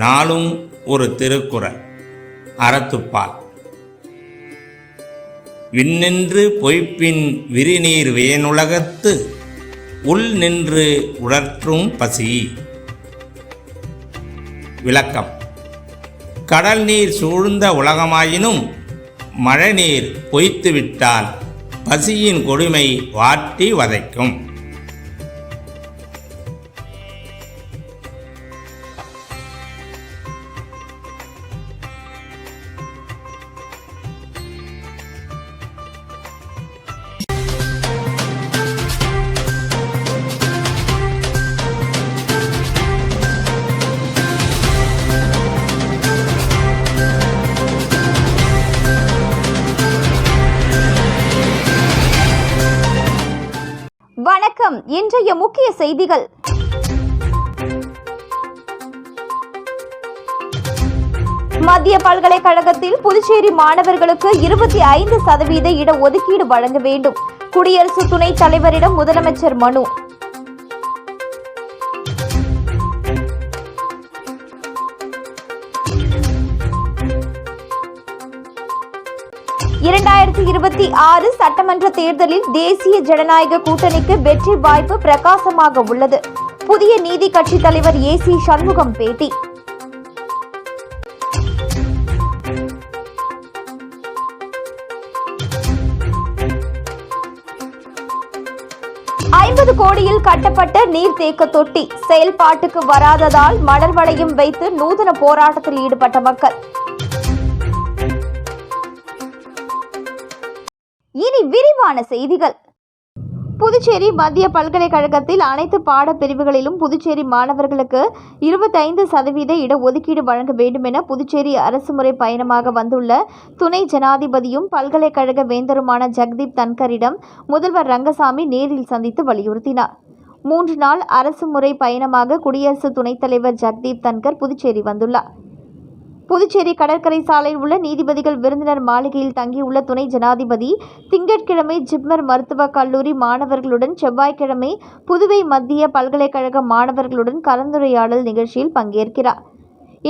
நாளும் ஒரு திருக்குறள் அறத்துப்பால். விண்ணின்று பொய்ப்பின் விரிநீர் வேனுலகத்து உள் நின்று உழற்றும் பசி. விளக்கம். கடல் நீர் சூழ்ந்த உலகமாயினும் மழைநீர் பொய்த்துவிட்டால் பசியின் கொடுமை வாட்டி வதைக்கும். இன்றைய முக்கிய செய்திகள். மத்திய பல்கலைக்கழகத்தில் புதுச்சேரி மாணவர்களுக்கு இருபத்தி ஐந்து சதவீத இட ஒதுக்கீடு வழங்க வேண்டும். குடியரசு துணைத் தலைவரிடம் முதலமைச்சர் மனு. இரண்டாயிரத்தி இருபத்தி ஆறு சட்டமன்ற தேர்தலில் தேசிய ஜனநாயக கூட்டணிக்கு வெற்றி வாய்ப்பு பிரகாசமாக உள்ளது. புதிய நீதி கட்சி தலைவர் ஏ சி சண்முகம் பேட்டி. ஐம்பது கோடியில் கட்டப்பட்ட நீர்த்தேக்க தொட்டி செயல்பாட்டுக்கு வராததால் மலர் வளையம் வைத்து நூதன போராட்டத்தில் ஈடுபட்ட மக்கள். விரிவான செய்திகள். புதுச்சேரி மத்திய பல்கலைக்கழகத்தில் அனைத்து பாடப்பிரிவுகளிலும் புதுச்சேரி மாணவர்களுக்கு இருபத்தைந்து சதவீத இடஒதுக்கீடு வழங்க வேண்டும் என புதுச்சேரி அரசுமுறை பயணமாக வந்துள்ள துணை ஜனாதிபதியும் பல்கலைக்கழக வேந்தருமான ஜெகதீப் தன்கரிடம் முதல்வர் ரங்கசாமி நேரில் சந்தித்து வலியுறுத்தினார். மூன்று நாள் அரசுமுறை பயணமாக குடியரசு துணைத் தலைவர் ஜெகதீப் தன்கர் புதுச்சேரி வந்துள்ளார். புதுச்சேரி கடற்கரை சாலையில் உள்ள நீதிபதிகள் விருந்தினர் மாளிகையில் தங்கியுள்ள துணை ஜனாதிபதி திங்கட்கிழமை ஜிப்மர் மருத்துவக் கல்லூரி மாணவர்களுடன் செவ்வாய்க்கிழமை புதுவை மத்திய பல்கலைக்கழக மாணவர்களுடன் கலந்துரையாடல் நிகழ்ச்சியில் பங்கேற்கிறார்.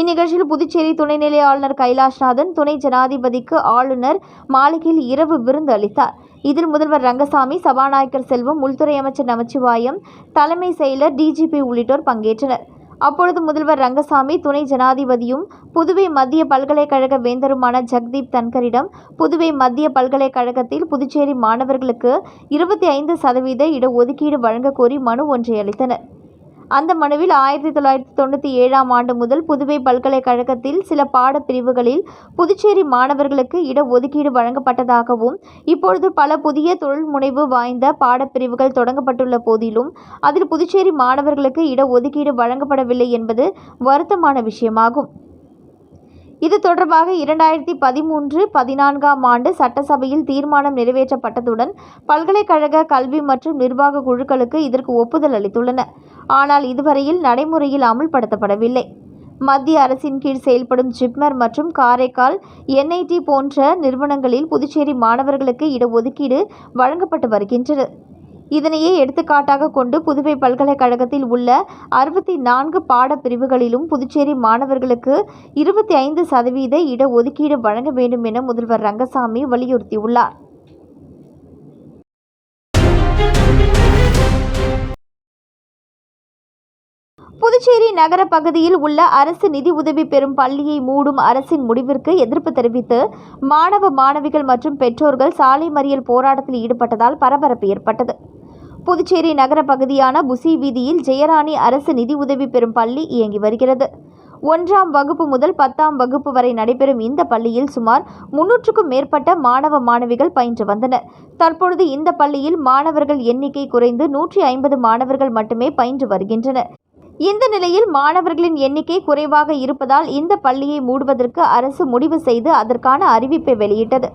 இந்நிகழ்ச்சியில் புதுச்சேரி துணைநிலை ஆளுநர் கைலாஷ்நாதன் துணை ஜனாதிபதிக்கு ஆளுநர் மாளிகையில் இரவு விருந்து அளித்தார். இதில் முதல்வர் ரங்கசாமி சபாநாயகர் செல்வம் உள்துறை அமைச்சர் நமச்சிவாயம் தலைமை செயலர் டிஜிபி உள்ளிட்டோர் பங்கேற்றனர். அப்பொழுது முதல்வர் ரங்கசாமி துணை ஜனாதிபதியும் புதுவை மத்திய பல்கலைக்கழக வேந்தருமான ஜக்தீப் தன்கரிடம் புதுவை மத்திய பல்கலைக்கழகத்தில் புதுச்சேரி மாணவர்களுக்கு இருபத்தி ஐந்து சதவீத இடஒதுக்கீடு வழங்க கோரி மனு ஒன்றை அளித்தனர். அந்த மனுவில் ஆயிரத்தி தொள்ளாயிரத்தி தொண்ணூற்றி ஏழாம் ஆண்டு முதல் புதுவை பல்கலைக்கழகத்தில் சில பாடப்பிரிவுகளில் புதுச்சேரி மாணவர்களுக்கு இடஒதுக்கீடு வழங்கப்பட்டதாகவும் இப்பொழுது பல புதிய தொழில் முனைவு வாய்ந்த பாடப்பிரிவுகள் தொடங்கப்பட்டுள்ள போதிலும் அதில் புதுச்சேரி மாணவர்களுக்கு இடஒதுக்கீடு வழங்கப்படவில்லை என்பது வருத்தமான விஷயமாகும். இது தொடர்பாக இரண்டாயிரத்தி பதிமூன்று பதினான்காம் ஆண்டு சட்டசபையில் தீர்மானம் நிறைவேற்றப்பட்டதுடன் பல்கலைக்கழக கல்வி மற்றும் நிர்வாக குழுக்களுக்கு இதற்கு ஒப்புதல் அளித்துள்ளன. ஆனால் இதுவரையில் நடைமுறையில் அமுல்படுத்தப்படவில்லை. மத்திய அரசின் கீழ் செயல்படும் ஜிப்மர் மற்றும் காரைக்கால் என்ஐடி போன்ற நிறுவனங்களில் புதுச்சேரி மாணவர்களுக்கு இடஒதுக்கீடு வழங்கப்பட்டு வருகின்றது. இதனையே எடுத்துக்காட்டாக கொண்டு புதுவை பல்கலைக்கழகத்தில் உள்ள அறுபத்தி நான்கு பாடப்பிரிவுகளிலும் புதுச்சேரி மாணவர்களுக்கு இருபத்தி ஐந்து சதவீத இடஒதுக்கீடு வழங்க வேண்டும் என முதல்வர் ரங்கசாமி வலியுறுத்தியுள்ளார். புதுச்சேரி நகர பகுதியில் உள்ள அரசு நிதி உதவி பெறும் பள்ளியை மூடும் அரசின் முடிவிற்கு எதிர்ப்பு தெரிவித்து மாணவ மாணவிகள் மற்றும் பெற்றோர்கள் சாலை மறியல் போராட்டத்தில் ஈடுபட்டதால் பரபரப்பு ஏற்பட்டது. புதுச்சேரி நகர பகுதியான புசி வீதியில் ஜெயராணி அரசு நிதி உதவி பெறும் பள்ளி இயங்கி வருகிறது. ஒன்றாம் வகுப்பு முதல் பத்தாம் வகுப்பு வரை நடைபெறும் இந்த பள்ளியில் சுமார் முன்னூற்றுக்கும் மேற்பட்ட மாணவ மாணவிகள் பயின்று வந்தனர். தற்பொழுது இந்த பள்ளியில் மாணவர்கள் எண்ணிக்கை குறைந்து நூற்றி ஐம்பது மாணவர்கள் மட்டுமே பயின்று வருகின்றனர். இந்த நிலையில் மாணவர்களின் எண்ணிக்கை குறைவாக இருப்பதால் இந்த பள்ளியை மூடுவதற்கு அரசு முடிவு செய்து அதற்கான அறிவிப்பை வெளியிட்டது.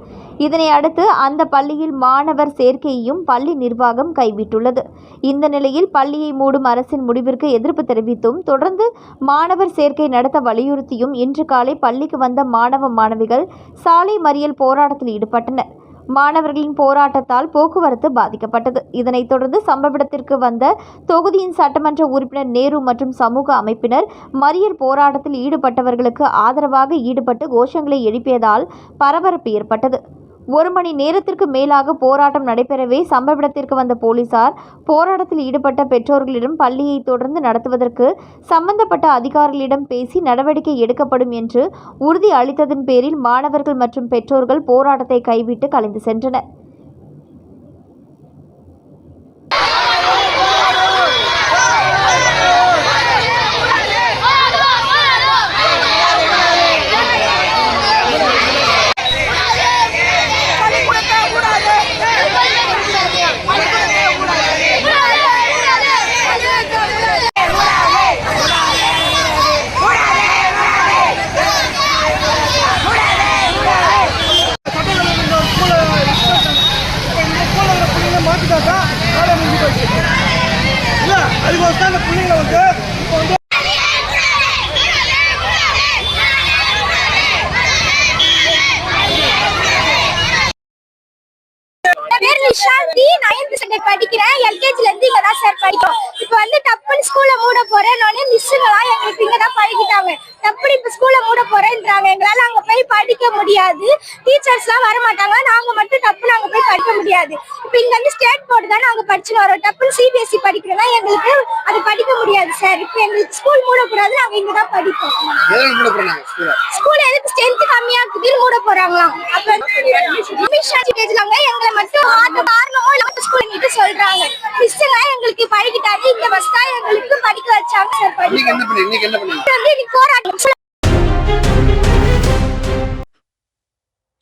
இதனை அடுத்து அந்த பள்ளியில் மாணவர் சேர்க்கையையும் பள்ளி நிர்வாகம் கைவிட்டுள்ளது. இந்த நிலையில் பள்ளியை மூடும் அரசின் முடிவிற்கு எதிர்ப்பு தெரிவித்தும் தொடர்ந்து மாணவர் சேர்க்கை நடத்த வலியுறுத்தியும் இன்று காலை பள்ளிக்கு வந்த மாணவ மாணவிகள் சாலை மறியல் போராட்டத்தில் ஈடுபட்டனர். மாணவர்களின் போராட்டத்தால் போக்குவரத்து பாதிக்கப்பட்டது. இதனைத் தொடர்ந்து சம்பவ இடத்திற்கு வந்த தொகுதியின் சட்டமன்ற உறுப்பினர் நேரு மற்றும் சமூக அமைப்பினர் மறியல் போராட்டத்தில் ஈடுபட்டவர்களுக்கு ஆதரவாக ஈடுபட்டு கோஷங்களை எழுப்பியதால் பரபரப்பு ஏற்பட்டது. ஒரு மணி நேரத்திற்கு மேலாக போராட்டம் நடைபெறவே சம்பவ இடத்திற்கு வந்த போலீசார் போராட்டத்தில் ஈடுபட்ட பெற்றோர்களிடம் பள்ளியை தொடர்ந்து நடத்துவதற்கு சம்பந்தப்பட்ட அதிகாரிகளிடம் பேசி நடவடிக்கை எடுக்கப்படும் என்று உறுதி அளித்ததன் பேரில் மாணவர்கள் மற்றும் பெற்றோர்கள் போராட்டத்தை கைவிட்டு கலைந்து சென்றனர் மாத்திட்டாக்கா வேலை முடிஞ்சு போச்சு இல்ல அதுக்கோசம் அந்த பிள்ளைங்களை வந்து இப்போ வந்து என் பேர் நிஷாந்தி நைன்த் ஸ்டாண்டர்ட் படிக்கிறேன் எல்கேஜில இருந்து இங்க தான் சார் படிக்கிறோம் இப்போ வந்து டப்புன்னு ஸ்கூல்ல மூட போறேன்னு மிஸ்ஸுங்களாம் எங்களுக்கு இங்க தான் பழகிட்டாங்க டப்புனு இப்ப ஸ்கூல்ல மூட போறேன்றாங்க எங்களால அங்க போய் படிக்க முடியாது. டீச்சர்ஸ் எல்லாம் வர மாட்டாங்க நாங்க மட்டும் டப்புன்னு அங்க போய் படிக்க முடியாது. இப்போ இங்க வந்து ஸ்டேட் போர்டு தான் நாங்க படிச்சுன்னு வரோம். டப்புன்னு சிபிஎஸ்சி படிக்கிறோம்னா எங்களுக்கு அது படிக்க முடியாது சார் இப்போ எங்களுக்கு ஸ்கூல் மூடக்கூடாது நாங்க இங்க தான் படிப்போம். ஸ்கூலை எதுக்கு ஸ்ட்ரென்த் கம்மியா இருக்குதுன்னு மூட போறாங்களாம் அப்ப அமித்ஷா பேசுறாங்க எங்களை மட்டும் ஆத்த காரணமோ இல்லாம ஸ்கூல் சொல்றாங்க. மிஸ்ஸுங்க எங்களுக்கு பழகிட்டாங்க. இந்த பஸ் தான் எங்களுக்கு படிக்க வச்சாங்க சார் படிக்க வந்து இன்னைக்கு போராட்டம்.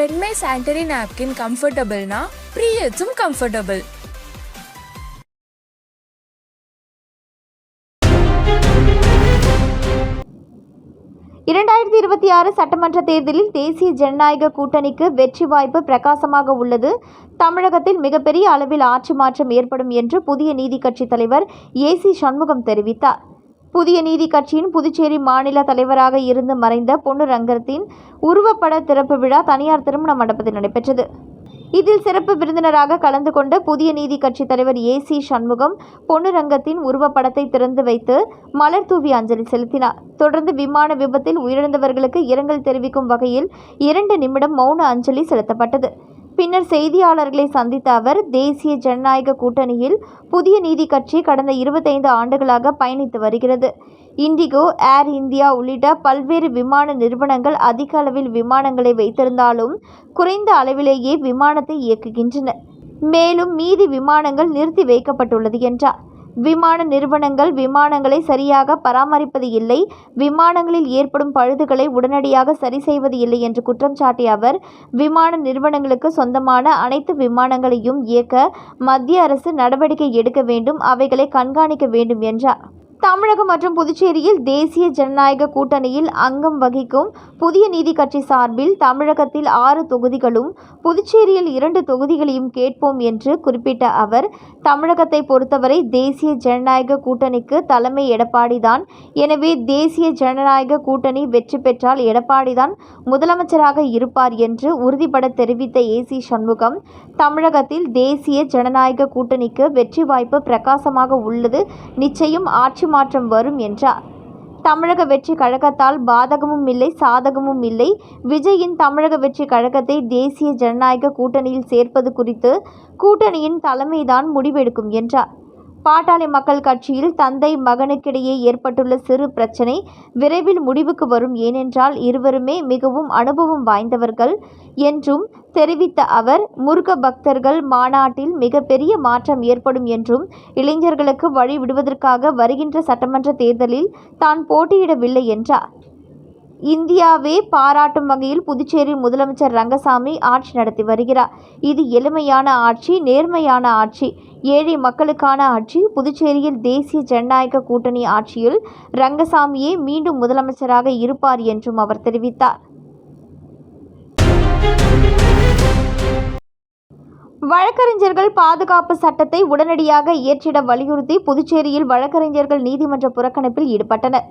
பெண்மை சானிட்டரி நாப்கின் கம்ஃபர்டபுள்னா ப்ரீயட்ஸும் கம்ஃபர்டபுள் இரண்டாயிரத்தி இருபத்தி ஆறு சட்டமன்ற தேர்தலில் தேசிய ஜனநாயக கூட்டணிக்கு வெற்றி வாய்ப்பு பிரகாசமாக உள்ளது. தமிழகத்தில் மிகப்பெரிய அளவில் ஆட்சி மாற்றம் ஏற்படும் என்று புதிய நீதி கட்சி தலைவர் ஏசி சண்முகம் தெரிவித்தார். புதிய நீதி கட்சியின் புதுச்சேரி மாநில தலைவராக இருந்து மறைந்த பொன்னுரங்கத்தின் உருவப்பட திறப்பு விழா தனியார் திருமண மண்டபத்தில் நடைபெற்றது. இதில் சிறப்பு விருந்தினராக கலந்து கொண்ட புதிய நீதி கட்சி தலைவர் ஏசி சண்முகம் பொன்னுரங்கத்தின் உருவப்படத்தை திறந்து வைத்து மலர் தூவி அஞ்சலி செலுத்தினார். தொடர்ந்து விமான விபத்தில் உயிரிழந்தவர்களுக்கு இரங்கல் தெரிவிக்கும் வகையில் இரண்டு நிமிடம் மௌன அஞ்சலி செலுத்தப்பட்டது. பின்னர் செய்தியாளர்களை சந்தித்த அவர் தேசிய ஜனநாயக கூட்டணியில் புதிய நீதி கட்சி கடந்த இருபத்தைந்து ஆண்டுகளாக பயணித்து வருகிறது. இண்டிகோ ஏர் இந்தியா உள்ளிட்ட பல்வேறு விமான நிறுவனங்கள் அதிக அளவில் விமானங்களை வைத்திருந்தாலும் குறைந்த அளவிலேயே விமானத்தை இயக்குகின்றன. மேலும் மீதி விமானங்கள் நிறுத்தி வைக்கப்பட்டுள்ளது என்றார். விமான நிறுவனங்கள் விமானங்களை சரியாக பராமரிப்பது இல்லை. விமானங்களில் ஏற்படும் பழுதுகளை உடனடியாக சரி செய்வது இல்லை என்று குற்றம் சாட்டிய அவர் விமான நிறுவனங்களுக்கு சொந்தமான அனைத்து விமானங்களையும் இயக்க மத்திய அரசு நடவடிக்கை எடுக்க வேண்டும் அவைகளை கண்காணிக்க வேண்டும் என்றார். தமிழகம் மற்றும் புதுச்சேரியில் தேசிய ஜனநாயக கூட்டணியில் அங்கம் வகிக்கும் புதிய நீதி கட்சி சார்பில் தமிழகத்தில் ஆறு தொகுதிகளும் புதுச்சேரியில் இரண்டு தொகுதிகளையும் கேட்போம் என்று குறிப்பிட்ட அவர் தமிழகத்தை பொறுத்தவரை தேசிய ஜனநாயக கூட்டணிக்கு தலைமை எடப்பாடிதான். எனவே தேசிய ஜனநாயக கூட்டணி வெற்றி பெற்றால் எடப்பாடிதான் முதலமைச்சராக இருப்பார் என்று உறுதிபட தெரிவித்த ஏசி சண்முகம் தமிழகத்தில் தேசிய ஜனநாயக கூட்டணிக்கு வெற்றி வாய்ப்பு பிரகாசமாக உள்ளது. நிச்சயம் ஆட்சி மாற்றம் வரும் என்றார். தமிழக வெற்றி கழகத்தால் பாதகமும் இல்லை சாதகமும் இல்லை. விஜயின் தமிழக வெற்றி கழகத்தை தேசிய ஜனநாயக கூட்டணியில் சேர்ப்பது குறித்து கூட்டணியின் தலைமைதான் முடிவெடுக்கும் என்றார். பாட்டாளி மக்கள் கட்சியில் தந்தை மகனுக்கிடையே ஏற்பட்டுள்ள சிறு பிரச்சனை விரைவில் முடிவுக்கு வரும். ஏனென்றால் இருவருமே மிகவும் அனுபவம் வாய்ந்தவர்கள் என்றும் தெரிவித்த அவர் முருக பக்தர்கள் மாநாட்டில் மிகப்பெரிய மாற்றம் ஏற்படும் என்றும் இளைஞர்களுக்கு வழி விடுவதற்காக வருகின்ற சட்டமன்ற தேர்தலில் தான் போட்டியிடவில்லை என்றார். இந்தியாவே பாராட்டும் வகையில் புதுச்சேரி முதலமைச்சர் ரங்கசாமி ஆட்சி நடத்தி வருகிறார். இது எளிமையான ஆட்சி நேர்மையான ஆட்சி. ஏழை மக்களுக்கான ஆட்சி புதுச்சேரியில் தேசிய ஜனநாயக கூட்டணி ஆட்சியில் ரங்கசாமியே மீண்டும் முதலமைச்சராக இருப்பார் என்றும் அவர் தெரிவித்தார். வழக்கறிஞர்கள் பாதுகாப்பு சட்டத்தை உடனடியாக இயற்றிட வலியுறுத்தி புதுச்சேரியில் வழக்கறிஞர்கள் நீதிமன்ற புறக்கணிப்பில் ஈடுபட்டனர்.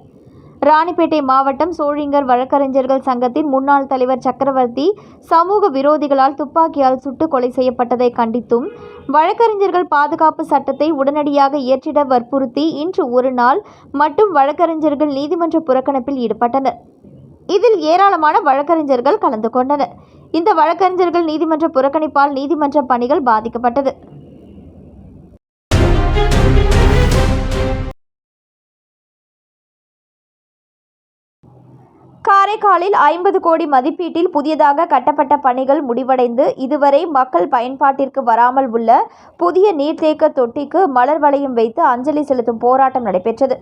ராணிப்பேட்டை மாவட்டம் சோழிங்கர் வழக்கறிஞர்கள் சங்கத்தின் முன்னாள் தலைவர் சக்கரவர்த்தி சமூக விரோதிகளால் துப்பாக்கியால் சுட்டு கொலை செய்யப்பட்டதை கண்டித்தும் வழக்கறிஞர்கள் பாதுகாப்பு சட்டத்தை உடனடியாக இயற்றிட வற்புறுத்தி இன்று ஒரு நாள் மட்டும் வழக்கறிஞர்கள் நீதிமன்ற புறக்கணிப்பில் ஈடுபட்டனர். இதில் ஏராளமான வழக்கறிஞர்கள் கலந்து கொண்டனர். இந்த வழக்கறிஞர்கள் நீதிமன்ற புறக்கணிப்பால் நீதிமன்ற பணிகள் பாதிக்கப்பட்டது. காரைக்காலில் ஐம்பது கோடி மதிப்பீட்டில் புதியதாக கட்டப்பட்ட பணிகள் முடிவடைந்து இதுவரை மக்கள் பயன்பாட்டிற்கு வராமல் உள்ள புதிய நீர்த்தேக்க தொட்டிக்கு மலர் வளையம் வைத்து அஞ்சலி செலுத்தும் போராட்டம் நடைபெற்றது.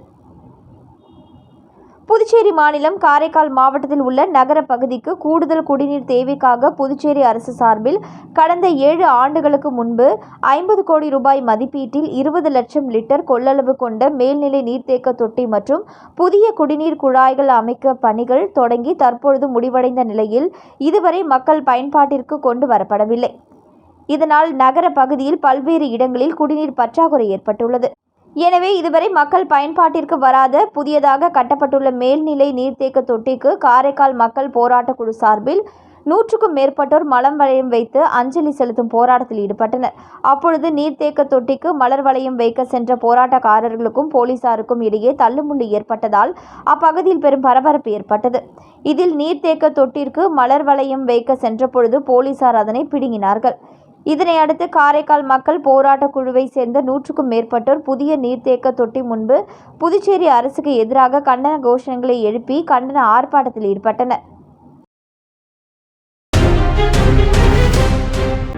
புதுச்சேரி மாநிலம் காரைக்கால் மாவட்டத்தில் உள்ள நகர பகுதிக்கு கூடுதல் குடிநீர் தேவைக்காக புதுச்சேரி அரசு சார்பில் கடந்த ஏழு ஆண்டுகளுக்கு முன்பு ஐம்பது கோடி ரூபாய் மதிப்பீட்டில் இருபது லட்சம் லிட்டர் கொள்ளளவு கொண்ட மேல்நிலை நீர்த்தேக்க தொட்டி மற்றும் புதிய குடிநீர் குழாய்கள் அமைக்க பணிகள் தொடங்கி தற்பொழுது முடிவடைந்த நிலையில் இதுவரை மக்கள் பயன்பாட்டிற்கு கொண்டு வரப்படவில்லை. இதனால் நகர பகுதியில் பல்வேறு இடங்களில் குடிநீர் பற்றாக்குறை ஏற்பட்டுள்ளது. எனவே இதுவரை மக்கள் பயன்பாட்டிற்கு வராத புதியதாக கட்டப்பட்டுள்ள மேல்நிலை நீர்த்தேக்க தொட்டிக்கு காரைக்கால் மக்கள் போராட்டக் குழு சார்பில் நூற்றுக்கும் மேற்பட்டோர் மலம் வளையம் வைத்து அஞ்சலி செலுத்தும் போராட்டத்தில் ஈடுபட்டனர். அப்பொழுது நீர்த்தேக்க தொட்டிக்கு மலர் வளையம் வைக்க சென்ற போராட்டக்காரர்களுக்கும் போலீசாருக்கும் இடையே தள்ளுமுள்ளு ஏற்பட்டதால் அப்பகுதியில் பெரும் பரபரப்பு ஏற்பட்டது. இதில் நீர்த்தேக்க தொட்டிற்கு மலர் வளையம் வைக்க சென்றபொழுது போலீசார் அதனை பிடுங்கினார்கள். இதனை அடுத்து காரைக்கால் மக்கள் போராட்டக் குழுவை சேர்ந்த நூற்றுக்கும் மேற்பட்டோர் புதிய நீர்த்தேக்க தொட்டி முன்பு புதுச்சேரி அரசுக்கு எதிராக கண்டன கோஷங்களை எழுப்பி கண்டன ஆர்ப்பாட்டத்தில் ஈடுபட்டனர்.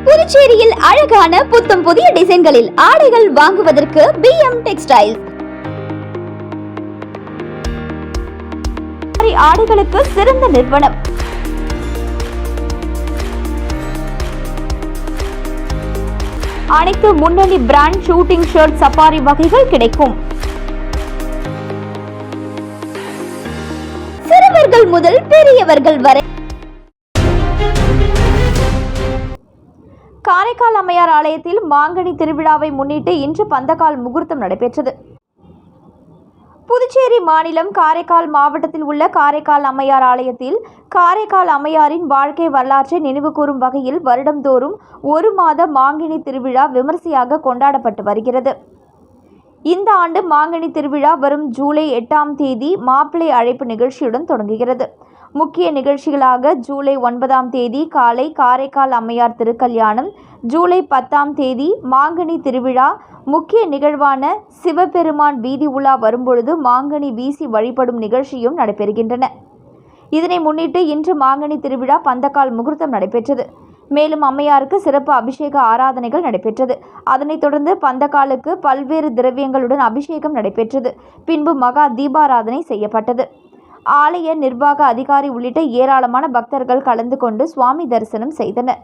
புதுச்சேரியில் அழகான புத்தம் புதிய டிசைன்களில் ஆடைகள் வாங்குவதற்கு பி எம் டெக்ஸ்டைல்ஸ். ஆடைகளுக்கு சிறந்த நிறுவனம். அனைத்து முன்னணி பிராண்ட் ஷூட்டிங் ஷர்ட் சஃபாரி வகைகள் கிடைக்கும். சிறுவர்கள் முதல் பெரியவர்கள் வரை. காரைக்கால் அம்மையார் ஆலயத்தில் மாங்கனி திருவிழாவை முன்னிட்டு இன்று பந்தக்கால் முகூர்த்தம் நடைபெற்றது. புதுச்சேரி மாநிலம் காரைக்கால் மாவட்டத்தில் உள்ள காரைக்கால் அம்மையார் ஆலயத்தில் காரைக்கால் அம்மையாரின் வாழ்க்கை வரலாற்றை நினைவுகூரும் வகையில் வருடந்தோறும் ஒரு மாத மாங்கனி திருவிழா விமர்சையாக கொண்டாடப்பட்டு வருகிறது. இந்த ஆண்டு மாங்கனி திருவிழா வரும் ஜூலை எட்டாம் தேதி மாப்பிள்ளை அழைப்பு நிகழ்ச்சியுடன் தொடங்குகிறது. முக்கிய நிகழ்ச்சிகளாக ஜூலை ஒன்பதாம் தேதி காலை காரைக்கால் அம்மையார் திருக்கல்யாணம் ஜூலை பத்தாம் தேதி மாங்கனி திருவிழா முக்கிய நிகழ்வான சிவபெருமான் வீதி உலா வரும்பொழுது மாங்கனி வீசி வழிபடும் நிகழ்ச்சியும் நடைபெறுகின்றன. இதனை முன்னிட்டு இன்று மாங்கனி திருவிழா பந்தக்கால் முகூர்த்தம் நடைபெற்றது. மேலும் அம்மையாருக்கு சிறப்பு அபிஷேக ஆராதனைகள் நடைபெற்றது. அதனைத் தொடர்ந்து பந்தக்காலுக்கு பல்வேறு திரவியங்களுடன் அபிஷேகம் நடைபெற்றது. பின்பு மகா தீபாராதனை செய்யப்பட்டது. ஆலய நிர்வாக அதிகாரி உள்ளிட்ட ஏராளமான பக்தர்கள் கலந்து கொண்டு சுவாமி தரிசனம் செய்தனர்.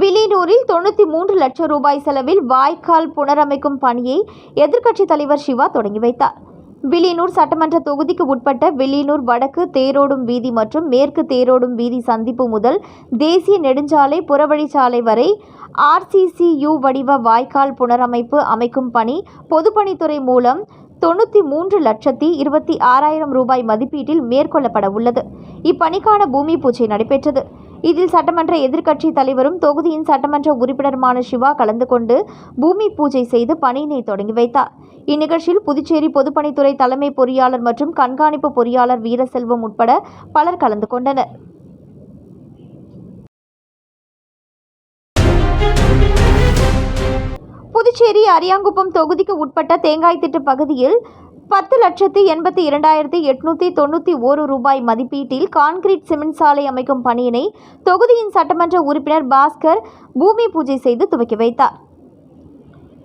வில்லியனூரில் தொண்ணூற்றி மூன்று லட்சம் ரூபாய் செலவில் வாய்க்கால் புனரமைக்கும் பணியை எதிர்க்கட்சித் தலைவர் சிவா தொடங்கி வைத்தார். வில்லியனூர் சட்டமன்ற தொகுதிக்கு உட்பட்ட வில்லியனூர் வடக்கு தேரோடும் வீதி மற்றும் மேற்கு தேரோடும் வீதி சந்திப்பு முதல் தேசிய நெடுஞ்சாலை புறவழிச்சாலை வரை ஆர்சிசியு வடிவ வாய்க்கால் புனரமைப்பு அமைக்கும் பணி பொதுப்பணித்துறை மூலம் தொண்ணூற்றி மூன்று லட்சத்தி இருபத்தி ஆறாயிரம் ரூபாய் மதிப்பீட்டில் மேற்கொள்ளப்பட உள்ளது இப்பணிக்கான பூமி பூஜை நடைபெற்றது. இதில் சட்டமன்ற எதிர்க்கட்சி தலைவரும் தொகுதியின் சட்டமன்ற உறுப்பினருமான சிவா கலந்து கொண்டு பூமி பூஜை செய்து பணியினை தொடங்கி வைத்தார். இந்நிகழ்ச்சியில் புதுச்சேரி பொதுப்பணித்துறை தலைமை பொறியாளர் மற்றும் கண்காணிப்பு பொறியாளர் வீரசெல்வம் உட்பட பலர் கலந்து கொண்டனர். புதுச்சேரி அரியாங்குப்பம் தொகுதிக்கு உட்பட்ட தேங்காய்த்திட்டு பகுதியில் பத்து லட்சத்தி எண்பத்தி இரண்டாயிரத்தி எட்நூத்தி தொண்ணூற்றி ஒரு ரூபாய் மதிப்பீட்டில் கான்கிரீட் சிமெண்ட் சாலை அமைக்கும் பணியினை தொகுதியின் சட்டமன்ற உறுப்பினர் பாஸ்கர் பூமி பூஜை செய்து துவக்கி வைத்தார்.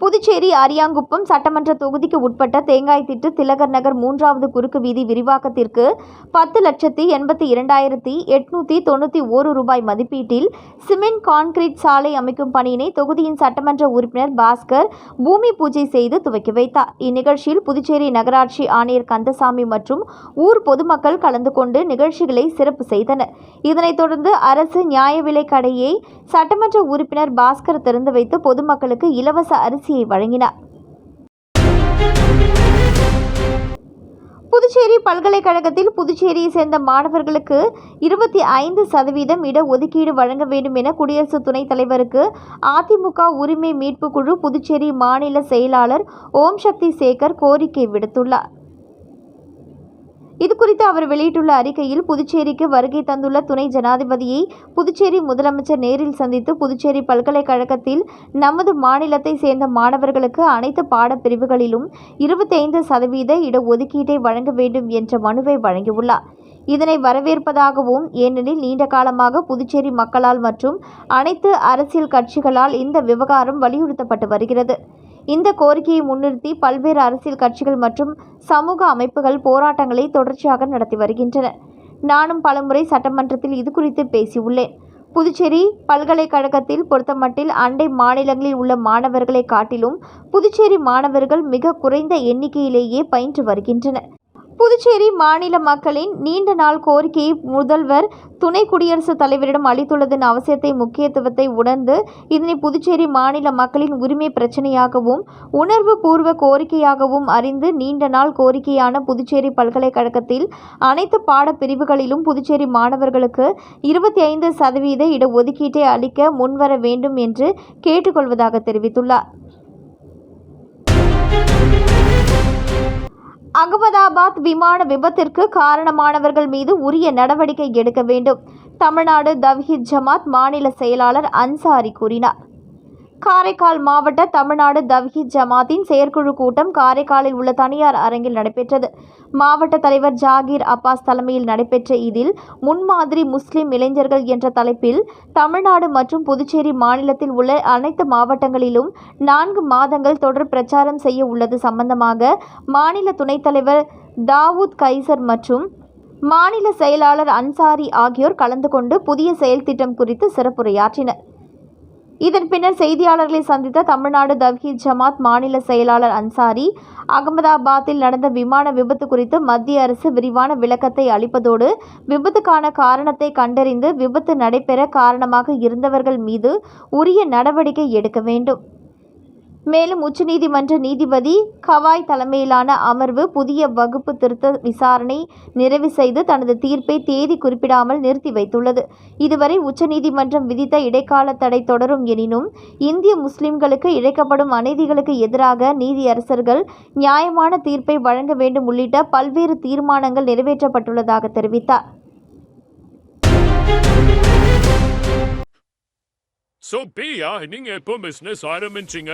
புதுச்சேரி அரியாங்குப்பம் சட்டமன்ற தொகுதிக்கு உட்பட்ட தேங்காய்த்திட்டு திலகர் நகர் மூன்றாவது குறுக்கு வீதி விரிவாக்கத்திற்கு பத்து லட்சத்தி எண்பத்தி இரண்டாயிரத்தி எட்நூத்தி தொண்ணூற்றி ஓரு ரூபாய் மதிப்பீட்டில் சிமெண்ட் கான்கிரீட் சாலை அமைக்கும் பணியினை தொகுதியின் சட்டமன்ற உறுப்பினர் பாஸ்கர் பூமி பூஜை செய்து துவக்கி வைத்தார். இந்நிகழ்ச்சியில் புதுச்சேரி நகராட்சி ஆணையர் கந்தசாமி மற்றும் ஊர் பொதுமக்கள் கலந்து கொண்டு நிகழ்ச்சிகளை சிறப்பு செய்தனர். இதனைத் தொடர்ந்து அரசு நியாய விலை கடையை சட்டமன்ற உறுப்பினர் பாஸ்கர் திறந்து வைத்து பொதுமக்களுக்கு இலவச அரிசியை வழங்கினார். புதுச்சேரி பல்கலைக்கழகத்தில் புதுச்சேரியை சேர்ந்த மாணவர்களுக்கு இருபத்தி ஐந்து சதவீதம் இடஒதுக்கீடு வழங்க வேண்டும் என குடியரசு துணைத் தலைவருக்கு அதிமுக உரிமை மீட்பு குழு புதுச்சேரி மாநில செயலாளர் ஓம் சக்தி சேகர் கோரிக்கை விடுத்துள்ளார். இதுகுறித்து அவர் வெளியிட்டுள்ள அறிக்கையில் புதுச்சேரிக்கு வருகை தந்துள்ள துணை ஜனாதிபதியை புதுச்சேரி முதலமைச்சர் நேரில் சந்தித்து புதுச்சேரி பல்கலைக்கழகத்தில் நமது மாநிலத்தை சேர்ந்த மாணவர்களுக்கு அனைத்து பாடப்பிரிவுகளிலும் இருபத்தைந்து சதவீத இடஒதுக்கீட்டை வழங்க வேண்டும் என்ற மனுவை வழங்கியுள்ளார். இதனை வரவேற்பதாகவும் ஏனெனில் நீண்ட காலமாக புதுச்சேரி மக்களால் மற்றும் அனைத்து அரசியல் கட்சிகளால் இந்த விவகாரம் வலியுறுத்தப்பட்டு வருகிறது. இந்த கோரிக்கையை முன்னிறுத்தி பல்வேறு அரசியல் கட்சிகள் மற்றும் சமூக அமைப்புகள் போராட்டங்களை தொடர்ச்சியாக நடத்தி வருகின்றன. நானும் பலமுறை சட்டமன்றத்தில் இது குறித்து பேசியுள்ளேன். புதுச்சேரி பல்கலைக்கழகத்தில் பொறுத்தமட்டில் அண்டை மாநிலங்களில் உள்ள மாணவர்களை காட்டிலும் புதுச்சேரி மாணவர்கள் மிக குறைந்த எண்ணிக்கையிலேயே பயின்று வருகின்றனர். புதுச்சேரி மாநில மக்களின் நீண்ட நாள் கோரிக்கையை முதல்வர் துணை குடியரசுத் தலைவரிடம் அளித்துள்ளதன் அவசியத்தை முக்கியத்துவத்தை உணர்ந்து இதனை புதுச்சேரி மாநில மக்களின் உரிமை பிரச்சனையாகவும் உணர்வு பூர்வ கோரிக்கையாகவும் அறிந்து நீண்ட நாள் கோரிக்கையான புதுச்சேரி பல்கலைக்கழகத்தில் அனைத்து பாடப்பிரிவுகளிலும் புதுச்சேரி மாணவர்களுக்கு இருபத்தி ஐந்து சதவீத இடஒதுக்கீட்டை அளிக்க முன்வர வேண்டும் என்று கேட்டுக்கொள்வதாக தெரிவித்துள்ளார். அகமதாபாத் விமான விபத்திற்கு காரணமானவர்கள் மீது உரிய நடவடிக்கை எடுக்க வேண்டும். தமிழ்நாடு தவ்ஹீத் ஜமாத் மாநில செயலாளர் அன்சாரி கூறினார். காரைக்கால் மாவட்ட தமிழ்நாடு தவ்ஹி ஜமாத்தின் செயற்குழு கூட்டம் காரைக்காலில் உள்ள தனியார் அரங்கில் நடைபெற்றது. மாவட்ட தலைவர் ஜாகீர் அப்பாஸ் தலைமையில் நடைபெற்ற இதில் முன்மாதிரி முஸ்லிம் இளைஞர்கள் என்ற தலைப்பில் தமிழ்நாடு மற்றும் புதுச்சேரி மாநிலத்தில் உள்ள அனைத்து மாவட்டங்களிலும் நான்கு மாதங்கள் தொடர் பிரச்சாரம் செய்ய உள்ளது. சம்பந்தமாக மாநில துணைத் தலைவர் தாவூத் கைசர் மற்றும் மாநில செயலாளர் அன்சாரி ஆகியோர் கலந்து கொண்டு புதிய செயல்திட்டம் குறித்து சிறப்புரையாற்றினர். இதன் பின்னர் செய்தியாளர்களை சந்தித்த தமிழ்நாடு தவ்ஹீத் ஜமாத் மாநில செயலாளர் அன்சாரி அகமதாபாத்தில் நடந்த விமான விபத்து குறித்து மத்திய அரசு விரிவான விளக்கத்தை அளிப்பதோடு விபத்துக்கான காரணத்தை கண்டறிந்து விபத்து நடைபெற காரணமாக இருந்தவர்கள் மீது உரிய நடவடிக்கை எடுக்க வேண்டும். மேலும் உச்சநீதிமன்ற நீதிபதி கவாய் தலைமையிலான அமர்வு புதிய வகுப்பு திருத்த விசாரணை நிறைவு செய்து தனது தீர்ப்பை தேதி குறிப்பிடாமல் நிறுத்தி வைத்துள்ளது. இதுவரை உச்சநீதிமன்றம் விதித்த இடைக்கால தடை தொடரும் எனினும் இந்திய முஸ்லிம்களுக்கு இழைக்கப்படும் அநீதிகளுக்கு எதிராக நீதியரசர்கள் நியாயமான தீர்ப்பை வழங்க வேண்டும் உள்ளிட்ட பல்வேறு தீர்மானங்கள் நிறைவேற்றப்பட்டுள்ளதாக தெரிவித்தார். சோ பிரியா நீங்க எப்போ பிசினஸ் ஆரம்பிச்சீங்க?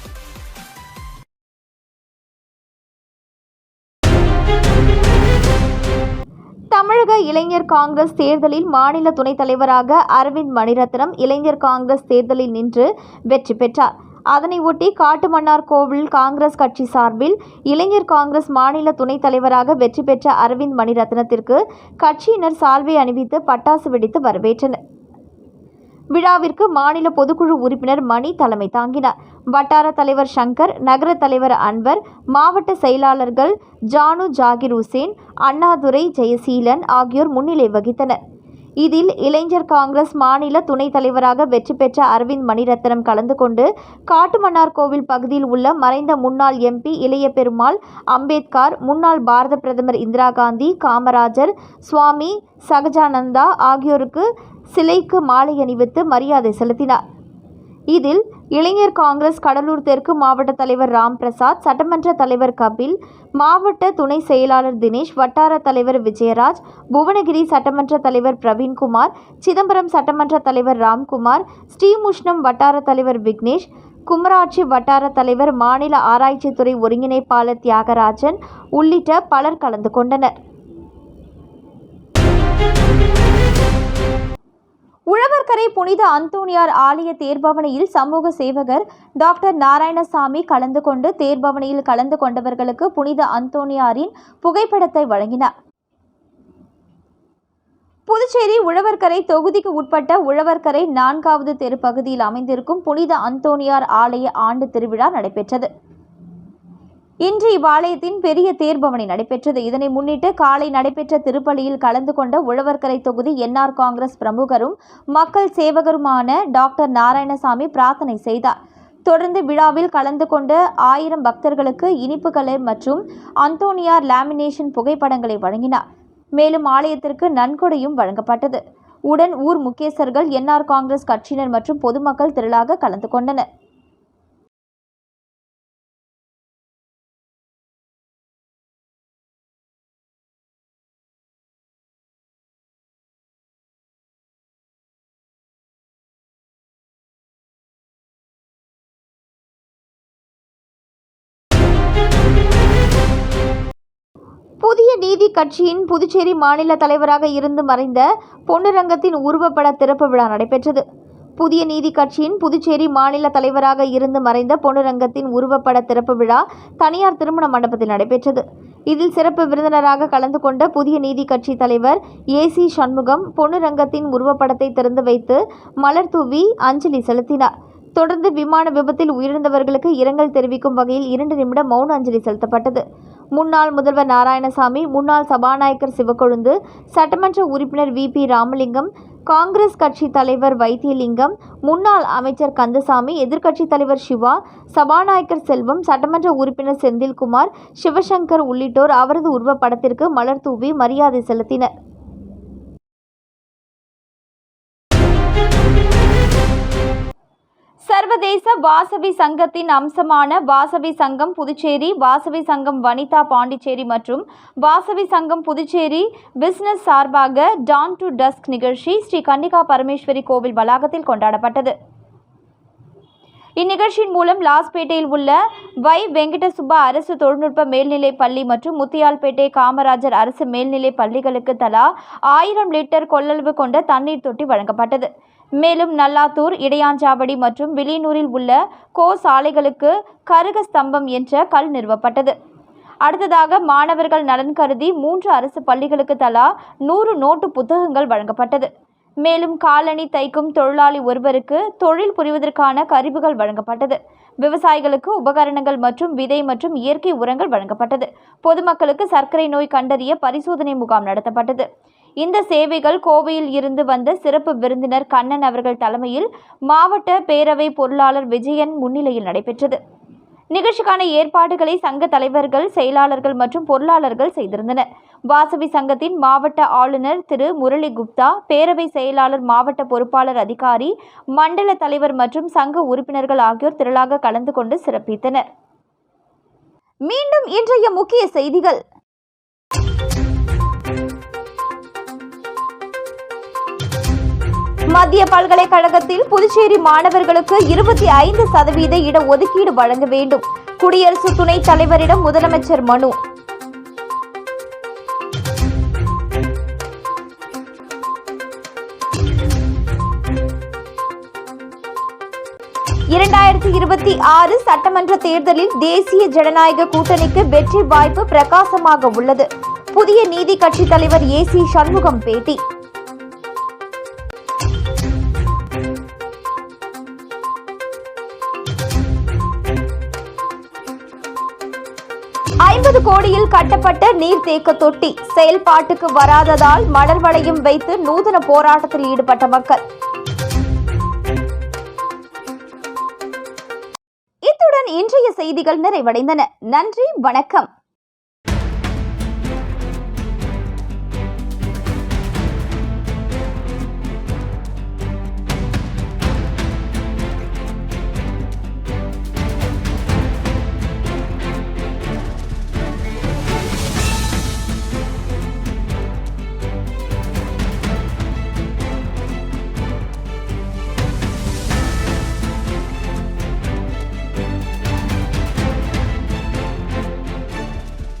இளைஞர் காங்கிரஸ் தேர்தலில் மாநில துணைத் தலைவராக அரவிந்த் மணிரத்னம் இளைஞர் காங்கிரஸ் தேர்தலில் நின்று வெற்றி பெற்றார். அதனை ஒட்டி காட்டுமன்னார் கோவில் காங்கிரஸ் கட்சி சார்பில் இளைஞர் காங்கிரஸ் மாநில துணைத் தலைவராக வெற்றி பெற்ற அரவிந்த் மணிரத்னத்திற்கு கட்சியினர் சால்வை அணிவித்து பட்டாசு வெடித்து வரவேற்றனர். விழாவிற்கு மாநில பொதுக்குழு உறுப்பினர் மணி தலைமை தாங்கினார். வட்டார தலைவர் சங்கர் நகர தலைவர் அன்வர் மாவட்ட செயலாளர்கள் ஜானு ஜாகிர் உசேன் அண்ணாதுரை ஜெயசீலன் ஆகியோர் முன்னிலை வகித்தனர். இதில் இளைஞர் காங்கிரஸ் மாநில துணைத் தலைவராக வெற்றி பெற்ற அரவிந்த் மணிரத்னம் கலந்து கொண்டு காட்டுமன்னார்கோவில் பகுதியில் உள்ள மறைந்த முன்னாள் எம்பி இளைய பெருமாள் அம்பேத்கர் முன்னாள் பாரத பிரதமர் இந்திரா காந்தி காமராஜர் சுவாமி சகஜானந்தா ஆகியோருக்கு சிலைக்கு மாலை அணிவித்து மரியாதை செலுத்தினார். இதில் இளைஞர் காங்கிரஸ் கடலூர் தெற்கு மாவட்ட தலைவர் ராம் பிரசாத் சட்டமன்ற தலைவர் கபில் மாவட்ட துணை செயலாளர் தினேஷ் வட்டார தலைவர் விஜயராஜ் புவனகிரி சட்டமன்ற தலைவர் பிரவீன்குமார் சிதம்பரம் சட்டமன்ற தலைவர் ராம்குமார் ஸ்ரீமுஷ்ணம் வட்டார தலைவர் விக்னேஷ் குமராட்சி வட்டார தலைவர் மாநில ஆராய்ச்சித்துறை ஒருங்கிணைப்பாளர் தியாகராஜன் உள்ளிட்ட பலர் கலந்து கொண்டனர். உழவர்கரை புனித அந்தோணியார் ஆலய தேர்பவனியில் சமூக சேவகர் டாக்டர் நாராயணசாமி கலந்து கொண்டு தேர்பவனியில் கலந்து கொண்டவர்களுக்கு புனித அந்தோணியாரின் புகைப்படத்தை வழங்கினார். புதுச்சேரி உழவர்கரை தொகுதிக்கு உட்பட்ட உழவர்கரை நான்காவது தெரு பகுதியில் அமைந்திருக்கும் புனித அந்தோணியார் ஆலய ஆண்டு திருவிழா நடைபெற்றது. இன்று இவ்வாலயத்தின் பெரிய தேர்பவனி நடைபெற்றது. இதனை முன்னிட்டு காலை நடைபெற்ற திருப்பலியில் கலந்து கொண்ட உழவர்கரை தொகுதி என்ஆர் காங்கிரஸ் பிரமுகரும் மக்கள் சேவகருமான டாக்டர் நாராயணசாமி பிரார்த்தனை செய்தார். தொடர்ந்து விழாவில் கலந்து கொண்ட ஆயிரம் பக்தர்களுக்கு இனிப்புகளை மற்றும் அந்தோனியார் லேமினேஷன் புகைப்படங்களை வழங்கினார். மேலும் ஆலயத்திற்கு நன்கொடையும் வழங்கப்பட்டது. உடன் ஊர் முக்கியஸ்தர்கள் என்ஆர் காங்கிரஸ் கட்சியினர் மற்றும் பொதுமக்கள் திரளாக கலந்து கொண்டனர். புதிய நீதி கட்சியின் புதுச்சேரி மாநில தலைவராக இருந்து மறைந்த பொன்னுரங்கத்தின் உருவப்பட திறப்பு விழா நடைபெற்றது. புதிய நீதி கட்சியின் புதுச்சேரி மாநில தலைவராக இருந்து மறைந்த பொன்னுரங்கத்தின் உருவப்பட திறப்பு விழா தனியார் திருமண மண்டபத்தில் நடைபெற்றது. இதில் சிறப்பு விருந்தினராக கலந்து கொண்ட புதிய நீதி கட்சி தலைவர் ஏசி சண்முகம் பொன்னுரங்கத்தின் உருவப்படத்தை திறந்து வைத்து மலர் தூவி அஞ்சலி செலுத்தினார். தொடர்ந்து விமான விபத்தில் உயிரிழந்தவர்களுக்கு இரங்கல் தெரிவிக்கும் வகையில் இரண்டு நிமிடம் மௌன அஞ்சலி செலுத்தப்பட்டது. முன்னாள் முதல்வர் நாராயணசாமி முன்னாள் சபாநாயகர் சிவக்கொழுந்து சட்டமன்ற உறுப்பினர் வி. பி. ராமலிங்கம் காங்கிரஸ் கட்சி தலைவர் வைத்தியலிங்கம் முன்னாள் அமைச்சர் கந்தசாமி எதிர்க்கட்சித் தலைவர் சிவா சபாநாயகர் செல்வம் சட்டமன்ற உறுப்பினர் செந்தில்குமார் சிவசங்கர் உள்ளிட்டோர் அவரது உருவப்படத்திற்கு மலர் தூவி மரியாதை செலுத்தினர். சர்வதேச வாசவி சங்கத்தின் அம்சமான வாசவி சங்கம் புதுச்சேரி வாசவி சங்கம் வனிதா பாண்டிச்சேரி மற்றும் வாசவி சங்கம் புதுச்சேரி பிசினஸ் சார்பாக டான் டு டஸ்க் நிகழ்ச்சி ஸ்ரீ கன்னிகா பரமேஸ்வரி கோவில் வளாகத்தில் கொண்டாடப்பட்டது. இந்நிகழ்ச்சியின் மூலம் லாஸ்பேட்டையில் உள்ள வை வெங்கடசுப்பா அரசு தொழில்நுட்ப மேல்நிலைப் பள்ளி மற்றும் முத்தியால்பேட்டை காமராஜர் அரசு மேல்நிலைப் பள்ளிகளுக்கு தலா ஆயிரம் லிட்டர் கொள்ளளவு கொண்ட தண்ணீர் தொட்டி வழங்கப்பட்டது. மேலும் நல்லாத்தூர் இடையாஞ்சாவடி மற்றும் வில்லியனூரில் உள்ள கோ சாலைகளுக்கு கருக ஸ்தம்பம் என்ற கல் நிறுவப்பட்டது. அடுத்ததாக மாணவர்கள் நலன் கருதி மூன்று அரசு பள்ளிகளுக்கு தலா நூறு நோட்டு புத்தகங்கள் வழங்கப்பட்டது. மேலும் காலணி தைக்கும் தொழிலாளி ஒருவருக்கு தொழில் புரிவதற்கான கருவிகள் வழங்கப்பட்டது. விவசாயிகளுக்கு உபகரணங்கள் மற்றும் விதை மற்றும் இயற்கை உரங்கள் வழங்கப்பட்டது. பொதுமக்களுக்கு சர்க்கரை நோய் கண்டறிய பரிசோதனை முகாம் நடத்தப்பட்டது. இந்த சேவைகள் கோவையில் இருந்து வந்த சிறப்பு விருந்தினர் கண்ணன் அவர்கள் தலைமையில் மாவட்ட பேரவை பொருளாளர் விஜயன் முன்னிலையில் நடைபெற்றது. நிகழ்ச்சிக்கான ஏற்பாடுகளை சங்க தலைவர்கள் செயலாளர்கள் மற்றும் பொருளாளர்கள் செய்திருந்தனர். வாசவி சங்கத்தின் மாவட்ட ஆளுநர் திரு. முரளி குப்தா பேரவை செயலாளர் மாவட்ட பொறுப்பாளர் அதிகாரி மண்டல தலைவர் மற்றும் சங்க உறுப்பினர்கள் ஆகியோர் திரளாக கலந்து கொண்டு சிறப்பித்தனர். மீண்டும் இன்றைய முக்கிய செய்திகள். மத்திய பல்கலைக்கழகத்தில் புதுச்சேரி மாணவர்களுக்கு இருபத்தி ஐந்து சதவீத இடஒதுக்கீடு வழங்க வேண்டும். குடியரசு துணைத் தலைவரிடம் முதலமைச்சர் மனு. இரண்டாயிரத்தி இருபத்தி ஆறு சட்டமன்ற தேர்தலில் தேசிய ஜனநாயக கூட்டணிக்கு வெற்றி வாய்ப்பு பிரகாசமாக உள்ளது. புதிய நீதி கட்சி தலைவர் ஏ சி சண்முகம் பேட்டி. ஐம்பது கோடியில் கட்டப்பட்ட நீர்த்தேக்க தொட்டி செயல்பாட்டுக்கு வராததால் மணல் வளையம் வைத்து நூதன போராட்டத்தில் ஈடுபட்ட மக்கள். இத்துடன் இன்றைய செய்திகள் நிறைவடைந்தன. நன்றி வணக்கம்.